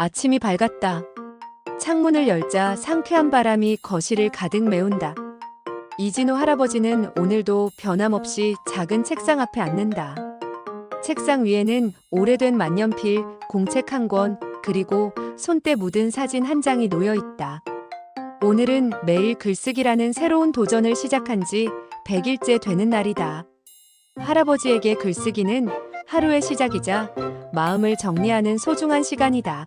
아침이 밝았다. 창문을 열자 상쾌한 바람이 거실을 가득 메운다. 이진호 할아버지는 오늘도 변함없이 작은 책상 앞에 앉는다. 책상 위에는 오래된 만년필, 공책 한 권, 그리고 손때 묻은 사진 한 장이 놓여 있다. 오늘은 매일 글쓰기라는 새로운 도전을 시작한 지 100일째 되는 날이다. 할아버지에게 글쓰기는 하루의 시작이자 마음을 정리하는 소중한 시간이다.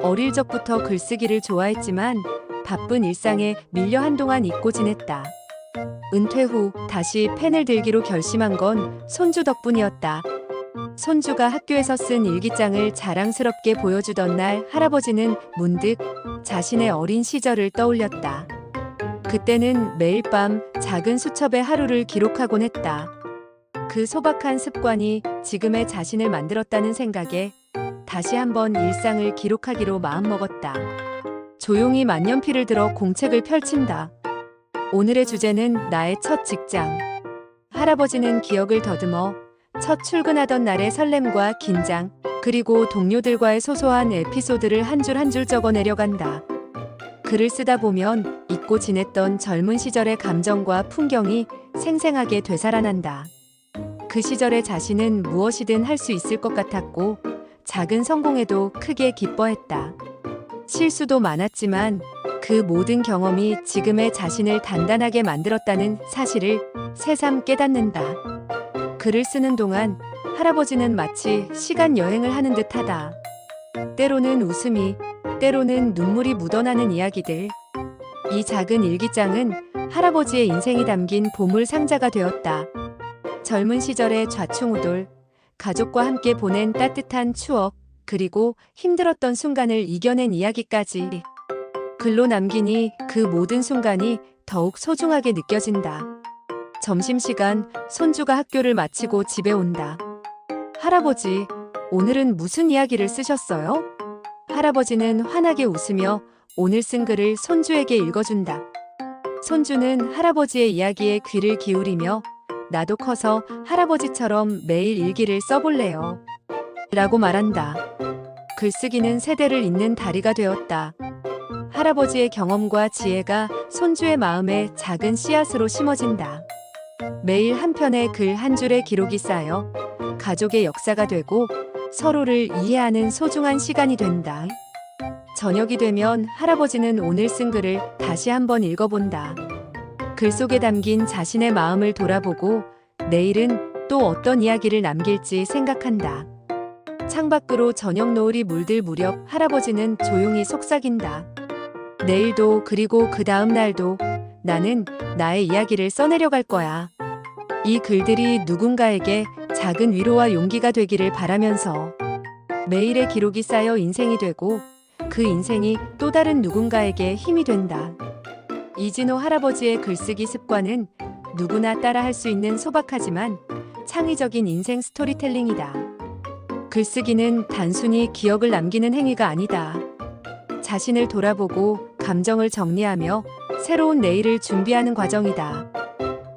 어릴 적부터 글쓰기를 좋아했지만 바쁜 일상에 밀려 한동안 잊고 지냈다. 은퇴 후 다시 펜을 들기로 결심한 건 손주 덕분이었다. 손주가 학교에서 쓴 일기장을 자랑스럽게 보여주던 날 할아버지는 문득 자신의 어린 시절을 떠올렸다. 그때는 매일 밤 작은 수첩에 하루를 기록하곤 했다. 그 소박한 습관이 지금의 자신을 만들었다는 생각에 다시 한번 일상을 기록하기로 마음먹었다. 조용히 만년필을 들어 공책을 펼친다. 오늘의 주제는 나의 첫 직장. 할아버지는 기억을 더듬어 첫 출근하던 날의 설렘과 긴장, 그리고 동료들과의 소소한 에피소드를 한 줄 한줄 적어 내려간다. 글을 쓰다 보면 잊고 지냈던 젊은 시절의 감정과 풍경이 생생하게 되살아난다. 그 시절의 자신은 무엇이든 할 수 있을 것 같았고, 작은 성공에도 크게 기뻐했다. 실수도 많았지만 그 모든 경험이 지금의 자신을 단단하게 만들었다는 사실을 새삼 깨닫는다. 글을 쓰는 동안 할아버지는 마치 시간 여행을 하는 듯 하다. 때로는 웃음이, 때로는 눈물이 묻어나는 이야기들. 이 작은 일기장은 할아버지의 인생이 담긴 보물 상자가 되었다. 젊은 시절의 좌충우돌, 가족과 함께 보낸 따뜻한 추억, 그리고 힘들었던 순간을 이겨낸 이야기까지. 글로 남기니 그 모든 순간이 더욱 소중하게 느껴진다. 점심시간 손주가 학교를 마치고 집에 온다. 할아버지, 오늘은 무슨 이야기를 쓰셨어요? 할아버지는 환하게 웃으며 오늘 쓴 글을 손주에게 읽어준다. 손주는 할아버지의 이야기에 귀를 기울이며 나도 커서 할아버지처럼 매일 일기를 써볼래요. 라고 말한다. 글쓰기는 세대를 잇는 다리가 되었다. 할아버지의 경험과 지혜가 손주의 마음에 작은 씨앗으로 심어진다. 매일 한 편의 글 한 줄의 기록이 쌓여 가족의 역사가 되고 서로를 이해하는 소중한 시간이 된다. 저녁이 되면 할아버지는 오늘 쓴 글을 다시 한번 읽어본다. 글 속에 담긴 자신의 마음을 돌아보고 내일은 또 어떤 이야기를 남길지 생각한다. 창밖으로 저녁 노을이 물들 무렵 할아버지는 조용히 속삭인다. 내일도 그리고 그 다음 날도 나는 나의 이야기를 써내려갈 거야. 이 글들이 누군가에게 작은 위로와 용기가 되기를 바라면서 매일의 기록이 쌓여 인생이 되고 그 인생이 또 다른 누군가에게 힘이 된다. 이진호 할아버지의 글쓰기 습관은 누구나 따라 할 수 있는 소박하지만 창의적인 인생 스토리텔링이다. 글쓰기는 단순히 기억을 남기는 행위가 아니다. 자신을 돌아보고 감정을 정리하며 새로운 내일을 준비하는 과정이다.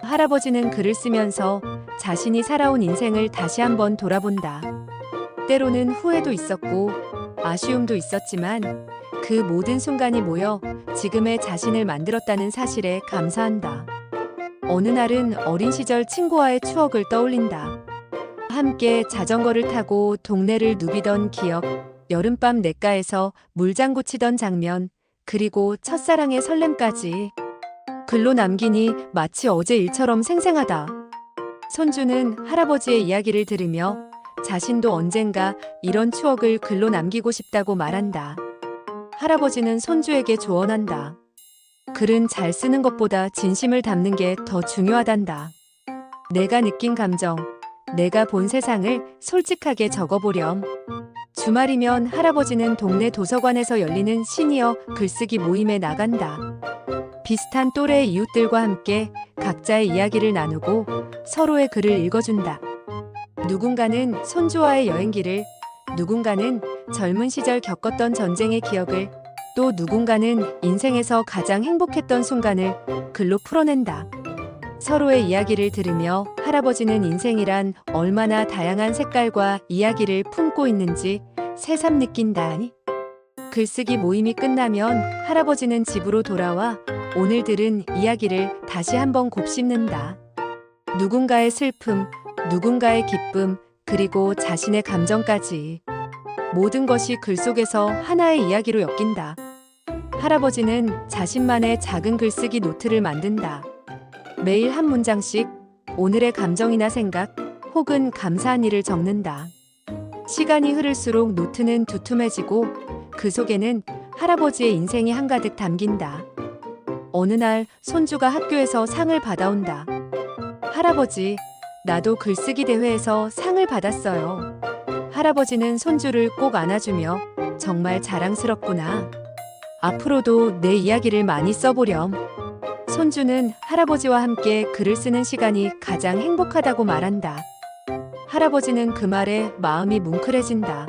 할아버지는 글을 쓰면서 자신이 살아온 인생을 다시 한번 돌아본다. 때로는 후회도 있었고 아쉬움도 있었지만 그 모든 순간이 모여 지금의 자신을 만들었다는 사실에 감사한다. 어느 날은 어린 시절 친구와의 추억을 떠올린다. 함께 자전거를 타고 동네를 누비던 기억, 여름밤 냇가에서 물장구 치던 장면, 그리고 첫사랑의 설렘까지. 글로 남기니 마치 어제 일처럼 생생하다. 손주는 할아버지의 이야기를 들으며 자신도 언젠가 이런 추억을 글로 남기고 싶다고 말한다. 할아버지는 손주에게 조언한다. 글은 잘 쓰는 것보다 진심을 담는 게 더 중요하단다. 내가 느낀 감정, 내가 본 세상을 솔직하게 적어보렴. 주말이면 할아버지는 동네 도서관에서 열리는 시니어 글쓰기 모임에 나간다. 비슷한 또래의 이웃들과 함께 각자의 이야기를 나누고 서로의 글을 읽어준다. 누군가는 손주와의 여행기를, 누군가는 젊은 시절 겪었던 전쟁의 기억을, 또 누군가는 인생에서 가장 행복했던 순간을 글로 풀어낸다. 서로의 이야기를 들으며 할아버지는 인생이란 얼마나 다양한 색깔과 이야기를 품고 있는지 새삼 느낀다. 글쓰기 모임이 끝나면 할아버지는 집으로 돌아와 오늘 들은 이야기를 다시 한번 곱씹는다. 누군가의 슬픔, 누군가의 기쁨, 그리고 자신의 감정까지. 모든 것이 글 속에서 하나의 이야기로 엮인다. 할아버지는 자신만의 작은 글쓰기 노트를 만든다. 매일 한 문장씩 오늘의 감정이나 생각 혹은 감사한 일을 적는다. 시간이 흐를수록 노트는 두툼해지고 그 속에는 할아버지의 인생이 한가득 담긴다. 어느 날 손주가 학교에서 상을 받아온다. 할아버지, 나도 글쓰기 대회에서 상을 받았어요. 할아버지는 손주를 꼭 안아주며 정말 자랑스럽구나. 앞으로도 내 이야기를 많이 써보렴. 손주는 할아버지와 함께 글을 쓰는 시간이 가장 행복하다고 말한다. 할아버지는 그 말에 마음이 뭉클해진다.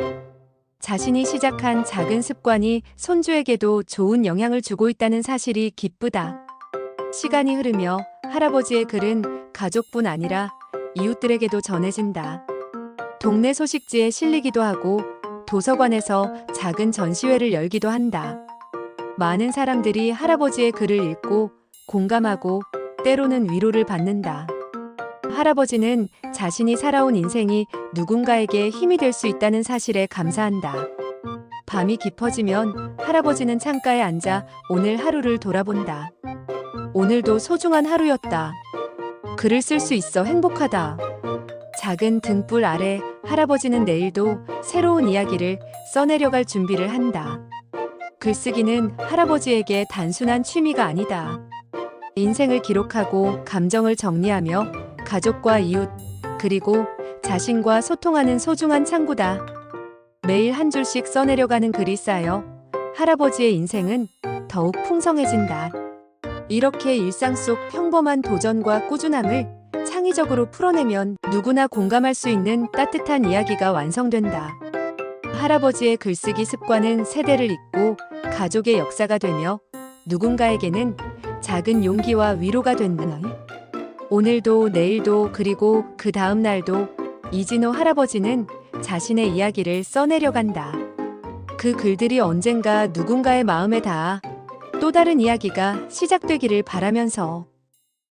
자신이 시작한 작은 습관이 손주에게도 좋은 영향을 주고 있다는 사실이 기쁘다. 시간이 흐르며 할아버지의 글은 가족뿐 아니라 이웃들에게도 전해진다. 동네 소식지에 실리기도 하고 도서관에서 작은 전시회를 열기도 한다. 많은 사람들이 할아버지의 글을 읽고 공감하고 때로는 위로를 받는다. 할아버지는 자신이 살아온 인생이 누군가에게 힘이 될 수 있다는 사실에 감사한다. 밤이 깊어지면 할아버지는 창가에 앉아 오늘 하루를 돌아본다. 오늘도 소중한 하루였다. 글을 쓸 수 있어 행복하다. 작은 등불 아래 할아버지는 내일도 새로운 이야기를 써내려갈 준비를 한다. 글쓰기는 할아버지에게 단순한 취미가 아니다. 인생을 기록하고 감정을 정리하며 가족과 이웃, 그리고 자신과 소통하는 소중한 창구다. 매일 한 줄씩 써내려가는 글이 쌓여 할아버지의 인생은 더욱 풍성해진다. 이렇게 일상 속 평범한 도전과 꾸준함을 창의적으로 풀어내면 누구나 공감할 수 있는 따뜻한 이야기가 완성된다. 할아버지의 글쓰기 습관은 세대를 잇고 가족의 역사가 되며 누군가에게는 작은 용기와 위로가 된다. 오늘도 내일도 그리고 그 다음 날도 이진호 할아버지는 자신의 이야기를 써내려간다. 그 글들이 언젠가 누군가의 마음에 닿아 또 다른 이야기가 시작되기를 바라면서